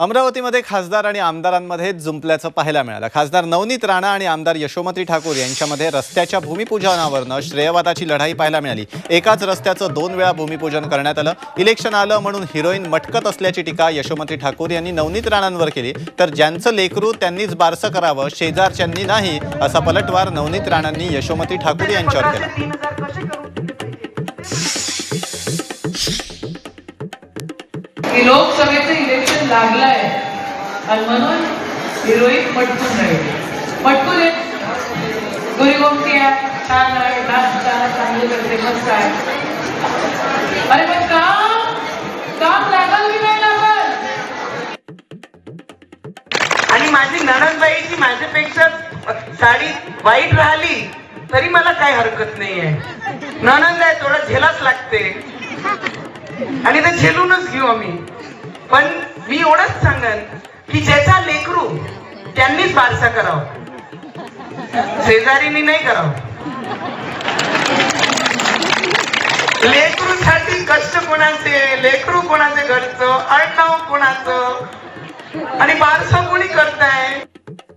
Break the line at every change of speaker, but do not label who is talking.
अमरावतीमध्ये खासदार आणि आमदारांमध्ये जुंपल्याचं पाहायला मिळालं. खासदार नवनीत राणा आणि आमदार यशोमती ठाकूर यांच्यामध्ये रस्त्याच्या भूमिपूजनावरनं श्रेयवादाची लढाई पाहायला मिळाली. एकाच रस्त्याचं दोन वेळा भूमिपूजन करण्यात आलं. इलेक्शन आलं म्हणून हिरोईन मटकत असल्याची टीका यशोमती ठाकूर यांनी नवनीत राणांवर केली. तर ज्यांचं लेकरू त्यांनीच बारसं करावं शेजारच्यांनी नाही असा पलटवार नवनीत राणांनी यशोमती ठाकूर यांच्यावर केला.
लोकसभेचं लागलाय. आणि म्हणून हिरोईन पटकून राहील पटकून येत गोरीगोमती आहे छान आहे नाचता चांगली करते मस्त आहे. अरे पण काम काम लागल की नाही लागल?
आणि माझी नणंदबाईची माझ्यापेक्षा साडी वाईट राहिली तरी मला काय हरकत नाहीये. नणंद आहे थोडं झेलाच लागते. आणि ते झेलूनच घेऊ आम्ही. पण मी एवढंच सांगन की ज्याचा लेकरू त्यांनीच बारसा करावं. शेजारीनी नाही करावं. लेकरूसाठी कष्ट कोणाचे? लेकरू कोणाचे घरचं? आडनाव कोणाचं? आणि बारसं कोणी करताय?